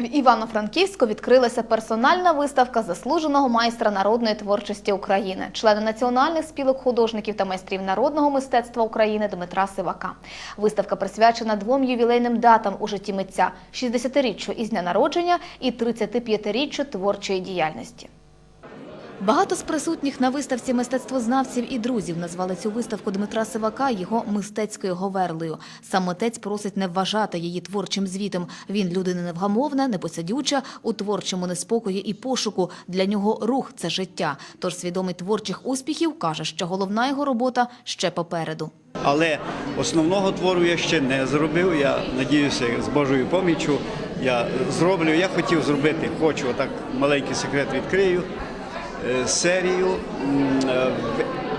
В Івано-Франківську відкрилася персональна виставка заслуженого майстра народної творчості України, члена національних спілок художників та майстрів народного мистецтва України Дмитра Сивака. Виставка присвячена двом ювілейним датам у житті митця – 60-річчю із дня народження і 35-річчю творчої діяльності. Багато з присутніх на виставці мистецтвознавців і друзів назвали цю виставку Дмитра Сивака його мистецькою говерлою. Сам митець просить не вважати її творчим звітом. Він людина невгамовна, непосидюча, у творчому неспокої і пошуку. Для нього рух – це життя. Тож свідомий творчих успіхів каже, що головна його робота ще попереду. Але основного твору я ще не зробив. Я надіюся, з Божою поміччю я зроблю. Я хотів зробити, хочу отак маленький секрет відкрию. Е, Серію е,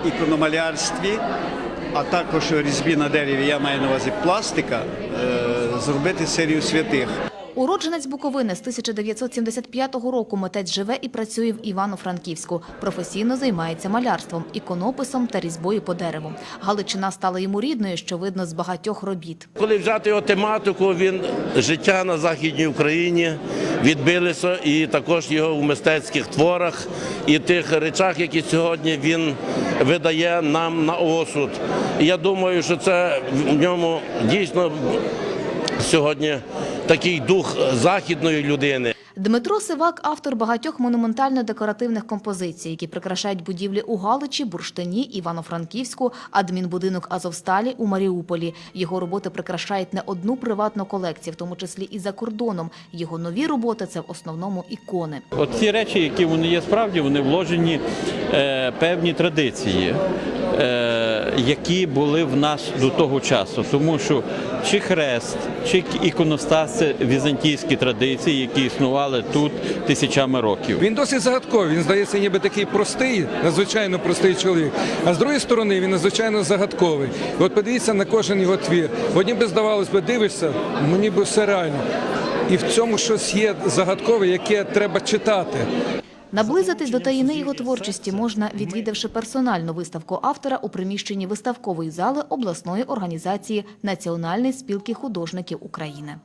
в ікономалярстві, а також різьбі на дереві, я маю на увазі пластика, е, зробити серію святих. Уродженець Буковини з 1975 року митець живе і працює в Івано-Франківську. Професійно займається малярством, іконописом та різьбою по дереву. Галичина стала йому рідною, що видно з багатьох робіт. Коли взяти його тематику, він життя на Західній Україні відбилося і також його в мистецьких творах і тих речах, які сьогодні він видає нам на осуд. Я думаю, що це в ньому дійсно сьогодні такий дух західної людини. Дмитро Сивак – автор багатьох монументально-декоративних композицій, які прикрашають будівлі у Галичі, Бурштині, Івано-Франківську, адмінбудинок Азовсталі у Маріуполі. Його роботи прикрашають не одну приватну колекцію, в тому числі і за кордоном. Його нові роботи – це в основному ікони. От ці речі, які вони є справді, вони вложені е, певні традиції, е, які були в нас до того часу. Тому що чи хрест, чи іконостас це візантійські традиції, які існували тут тисячами років. Він досить загадковий. Він здається, ніби такий простий, надзвичайно простий чоловік. А з другої сторони, він надзвичайно загадковий. От подивіться на кожен його твір. От ніби здавалось би, дивишся, ну ніби все реально. І в цьому щось є загадкове, яке треба читати. Наблизитись до таїни його творчості можна, відвідавши персональну виставку автора у приміщенні виставкової зали обласної організації Національної спілки художників України.